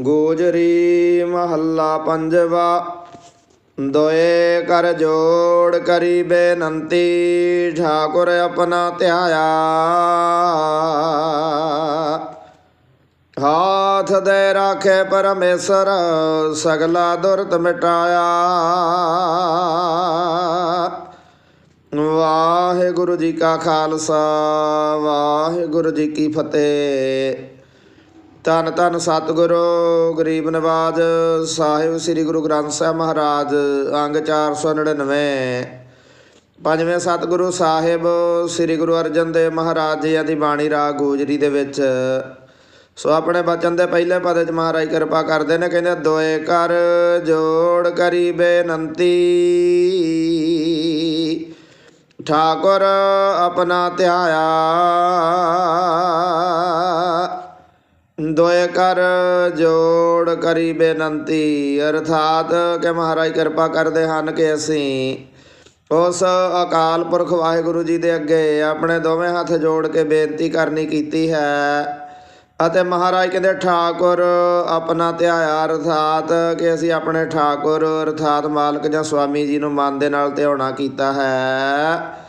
ਗੋਜਰੀ ਮਹੱਲਾ ਪੰਜਵਾ, ਦੋਏ ਕਰ ਜੋੜ ਕਰੀ ਬੇਨੰਤੀ, ਠਾਕੁਰ ਆਪਣਾ ਧਿਆਇਆ। ਹਾਥ ਦੇ ਰਾਖੇ ਪਰਮੇਸ਼ਰ, ਸਗਲਾ ਦੁਰਤ ਮਿਟਾਇਆ। ਵਾਹਿਗੁਰੂ ਜੀ ਕਾ ਖਾਲਸਾ, ਵਾਹਿਗੁਰੂ ਜੀ ਕੀ ਫਤਿਹ। ਧੰਨ ਧੰਨ ਸਤਿਗੁਰੂ, ਗਰੀਬ ਨਵਾਜ ਸਾਹਿਬ ਸ੍ਰੀ ਗੁਰੂ ਗ੍ਰੰਥ ਸਾਹਿਬ ਮਹਾਰਾਜ, ਅੰਗ 499 ਪੰਜਵੇਂ ਸਤਿਗੁਰੂ ਸਾਹਿਬ ਸ੍ਰੀ ਗੁਰੂ ਅਰਜਨ ਦੇਵ ਮਹਾਰਾਜ ਜੀ ਦੀ ਬਾਣੀ ਰਾਗ ਗੋਜਰੀ ਦੇ ਵਿੱਚ। ਸੋ ਆਪਣੇ ਬਚਨ ਦੇ ਪਹਿਲੇ ਪਦ ਚ ਮਹਾਰਾਜ ਕਿਰਪਾ ਕਰਦੇ ਨੇ, ਕਹਿੰਦੇ, ਦੋਏ ਕਰ ਜੋੜ ਕਰੀ ਬੇਨੰਤੀ। ਠਾਕੁਰ ਆਪਣਾ ਧਿਆਇਆ। ਦੋਏ ਕਰ ਜੋੜ ਕਰੀ ਬੇਨੰਤੀ, ਅਰਥਾਤ ਕਿ ਮਹਾਰਾਜ ਕਿਰਪਾ ਕਰਦੇ ਹਨ ਕਿ ਅਸੀਂ ਉਸ ਅਕਾਲ ਪੁਰਖ ਵਾਹਿਗੁਰੂ ਜੀ ਦੇ ਅੱਗੇ ਆਪਣੇ ਦੋਵੇਂ ਹੱਥ ਜੋੜ ਕੇ ਬੇਨਤੀ ਕਰਨੀ ਕੀਤੀ ਹੈ ਅਤੇ ਮਹਾਰਾਜ ਕਹਿੰਦੇ, ਠਾਕੁਰ, ਆਪਣਾ ਧਿਆਇਆ, ਅਰਥਾਤ ਕਿ ਅਸੀਂ ਆਪਣੇ ਠਾਕੁਰ, ਅਰਥਾਤ ਮਾਲਕ ਜਾਂ ਸਵਾਮੀ ਜੀ ਨੂੰ ਮਨ ਦੇ ਨਾਲ ਧਿਆਉਣਾ ਕੀਤਾ ਹੈ।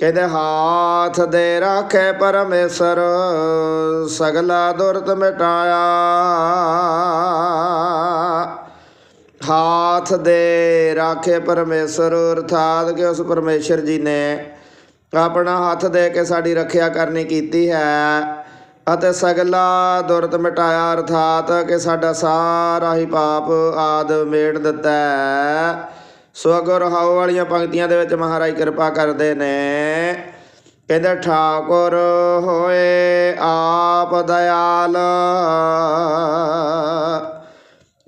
ਕਹਿੰਦੇ ਹਾਥ ਦੇ ਰਾਖੇ ਪਰਮੇਸ਼ਰ, ਸਗਲਾ ਦੁਰਤ ਮਿਟਾਇਆ। ਹਾਥ ਦੇ ਰਾਖੇ ਪਰਮੇਸ਼ਰ, ਅਰਥਾਤ ਕਿ ਉਸ ਪਰਮੇਸ਼ਰ ਜੀ ਨੇ ਆਪਣਾ ਹੱਥ ਦੇ ਕੇ ਸਾਡੀ ਰੱਖਿਆ ਕਰਨੀ ਕੀਤੀ ਹੈ ਅਤੇ ਸਗਲਾ ਦੁਰਤ ਮਿਟਾਇਆ, ਅਰਥਾਤ ਕਿ ਸਾਡਾ ਸਾਰਾ ਹੀ ਪਾਪ ਆਦ ਮੇੜ ਦਿੱਤਾ ਹੈ। ਸੋ ਅਗਰ ਹਾਉ ਵਾਲੀਆਂ ਪੰਕਤੀਆਂ ਦੇ ਵਿੱਚ ਮਹਾਰਾਜ ਕਿਰਪਾ ਕਰਦੇ ਨੇ। ਕਹਿੰਦੇ, ਠਾਕੁਰ ਹੋਏ ਆਪ ਦਇਆਲ,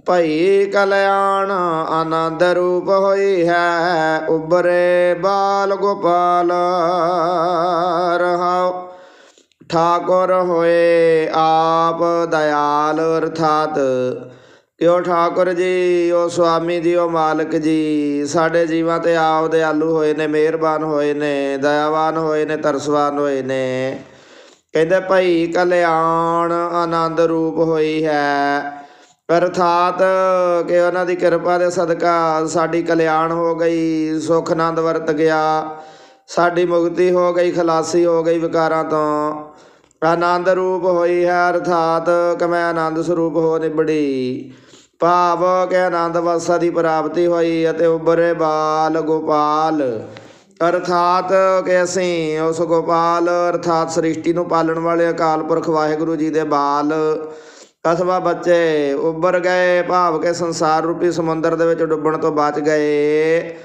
ਭਈ ਕਲਿਆਣ ਆਨੰਦ ਰੂਪ ਹੋਈ ਹੈ ਉਬਰੇ ਬਾਲ ਗੋਪਾਲ, ਰਹਾਉ। ਠਾਕੁਰ ਹੋਏ ਆਪ ਦਇਆਲ, ਅਰਥਾਤ ਕਿਉ ਠਾਕੁਰ ਜੀ, ਉਹ ਸੁਆਮੀ ਜੀ, ਉਹ ਮਾਲਕ ਜੀ, ਸਾਡੇ ਜੀਵਾਂ ਤੇ ਆਪ ਦੇ ਆਲੂ ਹੋਏ ਨੇ, ਮਿਹਰਬਾਨ ਹੋਏ ਨੇ, ਦਇਆਵਾਨ ਹੋਏ ਨੇ, ਤਰਸਵਾਨ ਹੋਏ ਨੇ। ਕਹਿੰਦੇ ਭਾਈ ਕਲਿਆਣ ਆਨੰਦ ਰੂਪ ਹੋਈ ਹੈ। ਅਰਥਾਤ ਕਿ ਉਹਨਾਂ ਦੀ ਕਿਰਪਾ ਦੇ ਸਦਕਾ ਸਾਡੀ ਕਲਿਆਣ ਹੋ ਗਈ, ਸੁਖ ਆਨੰਦ ਵਰਤ ਗਿਆ। ਸਾਡੀ ਮੁਕਤੀ ਹੋ ਗਈ, ਖਲਾਸੀ ਹੋ ਗਈ ਵਿਕਾਰਾਂ ਤੋਂ। ਆਨੰਦ ਰੂਪ ਹੋਈ ਹੈ, ਅਰਥਾਤ ਕਿ ਮੈਂ ਆਨੰਦ ਸਰੂਪ ਹੋ ਨਿਬੜੀ। ਭਾਵ ਕੇ ਆਨੰਦ ਵਸਾ ਦੀ ਪ੍ਰਾਪਤੀ ਹੋਈ ਅਤੇ ਉਬਰੇ ਬਾਲ ਗੋਪਾਲ। ਅਰਥਾਤ ਕਿ ਅਸੀਂ ਉਸ ਗੋਪਾਲ, ਅਰਥਾਤ ਸ੍ਰਿਸ਼ਟੀ ਨੂੰ ਪਾਲਣ ਵਾਲੇ ਅਕਾਲ ਪੁਰਖ ਵਾਹਿਗੁਰੂ ਜੀ ਦੇ ਬਾਲ ਅਥਵਾ ਬੱਚੇ ਉੱਭਰ ਗਏ, ਭਾਵ ਕੇ ਸੰਸਾਰ ਰੂਪੀ ਸਮੁੰਦਰ ਦੇ ਵਿੱਚ ਡੁੱਬਣ ਤੋਂ ਬਚ ਗਏ।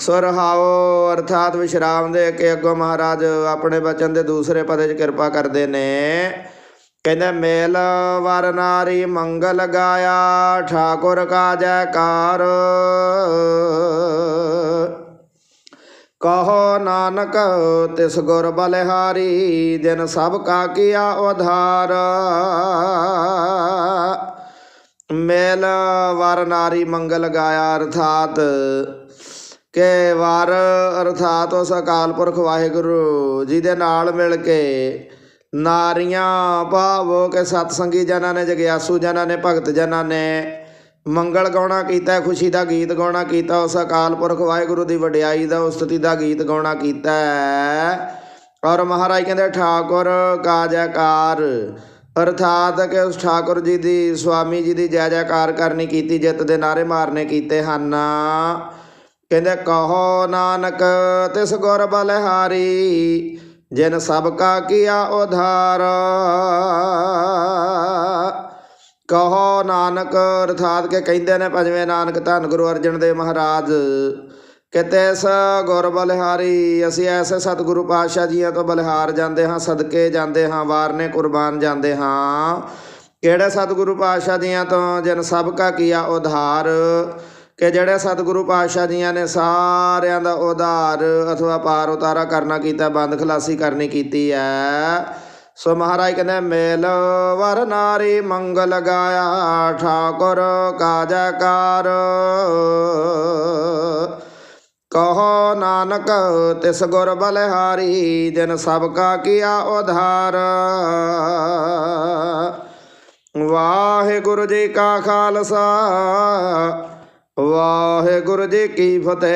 ਸੁਰਹਾਓ ਅਰਥਾਤ ਵਿਸ਼ਰਾਮ ਦੇ ਕੇ ਅੱਗੋਂ ਮਹਾਰਾਜ ਆਪਣੇ ਬਚਨ ਦੇ ਦੂਸਰੇ ਪਦੇ 'ਚ ਕਿਰਪਾ ਕਰਦੇ ਨੇ। ਕਹਿੰਦੇ ਮੇਲ ਵਰ ਨਾਰੀ ਮੰਗਲ ਗਾਇਆ, ਠਾਕੁਰ ਕਾ ਜੈਕਾਰ ਕਹੋ ਨਾਨਕ, ਤਿਸ ਗੁਰ ਬਲਿਹਾਰੀ, ਦਿਨ ਸਭ ਕਾ ਕੀਆ ਉਧਾਰ। ਮੇਲ ਵਰ ਨਾਰੀ ਮੰਗਲ ਗਾਇਆ, ਅਰਥਾਤ ਕਿ ਵਰ, ਅਰਥਾਤ ਉਸ ਅਕਾਲ ਪੁਰਖ ਵਾਹਿਗੁਰੂ ਜੀ ਦੇ ਨਾਲ ਮਿਲ ਕੇ ਨਾਰੀਆਂ ਭਾਵੋ ਕੇ ਸਤਸੰਗੀ ਜਨਾਂ ਨੇ, ਜਗਿਆਸੂ ਜਨਾਂ ਨੇ, ਭਗਤ ਜਨਾਂ ਨੇ ਮੰਗਲ ਗਾਉਣਾ ਕੀਤਾ, ਖੁਸ਼ੀ ਦਾ ਗੀਤ ਗਾਉਣਾ ਕੀਤਾ, ਉਸ ਅਕਾਲ ਪੁਰਖ ਵਾਹਿਗੁਰੂ ਦੀ ਵਡਿਆਈ ਦਾ ਉਸਤਤੀ ਦਾ ਗੀਤ ਗਾਉਣਾ ਕੀਤਾ ਔਰ ਮਹਾਰਾਜ ਕਹਿੰਦੇ, ਠਾਕੁਰ ਕਾ ਜੈਕਾਰ। ਅਰਥਾਤ ਕਿ ਉਸ ਠਾਕੁਰ ਜੀ ਦੀ ਸੁਆਮੀ ਜੀ ਦੀ ਜੈ ਜੈਕਾਰ ਕਰਨੀ ਕੀਤੀ, ਜਿੱਤ ਦੇ ਨਾਰੇ ਮਾਰਨੇ ਕੀਤੇ ਹਨ। ਕਹਿੰਦੇ, ਕਹੋ ਨਾਨਕ ਤਿਸ ਗੁਰ ਬਲਿਹਾਰੀ ਜਿਨ ਸਭ ਕਾ ਕੀਆ ਉਧਾਰ। ਕਹੋ ਨਾਨਕ, ਅਰਥਾਤ ਕੇ ਕਹਿੰਦੇ ਨੇ ਪੰਜਵੇਂ ਨਾਨਕ, ਧੰਨ ਗੁਰੂ ਅਰਜਨ ਦੇਵ ਮਹਾਰਾਜ। ਕਿਤੇ ਸ ਗੁਰ ਬਲਿਹਾਰੀ, ਅਸੀਂ ਐਸੇ ਸਤਿਗੁਰੂ ਪਾਤਸ਼ਾਹ ਜੀਆਂ ਤੋਂ ਬਲਿਹਾਰ ਜਾਂਦੇ ਹਾਂ, ਸਦਕੇ ਜਾਂਦੇ ਹਾਂ, ਵਾਰਨੇ ਕੁਰਬਾਨ ਜਾਂਦੇ ਹਾਂ। ਕਿਹੜੇ ਸਤਿਗੁਰੂ ਪਾਤਸ਼ਾਹ ਜੀਆਂ ਤੋਂ ਜਿਨ ਸਭ ਕਾ ਕੀਆ ਉਧਾਰ। ਕਿ ਜਿਹੜੇ ਸਤਿਗੁਰੂ ਪਾਤਸ਼ਾਹ ਜੀਆਂ ਨੇ ਸਾਰਿਆਂ ਦਾ ਉਧਾਰ ਅਥਵਾ ਪਾਰ ਉਤਾਰਾ ਕਰਨਾ ਕੀਤਾ, ਬੰਦ ਖਲਾਸੀ ਕਰਨੀ ਕੀਤੀ ਹੈ ਸੋ ਮਹਾਰਾਜ ਕਹਿੰਦੇ, ਮੇਲ ਵਰ ਨਾਰੀ ਮੰਗਲ ਗਾਇਆ, ਠਾਕੁਰ ਕਾ ਜੈਕਾਰ ਕਹੋ ਨਾਨਕ, ਤਿਸ ਗੁਰ ਬਲਿਹਾਰੀ ਦਿਨ ਸਭ ਕਾ ਕੀਆ ਉਧਾਰ। ਵਾਹਿਗੁਰੂ ਜੀ ਕਾ ਖਾਲਸਾ ਵਾਹਿਗੁਰੂ ਜੀ ਕੀ ਫਤਿਹ।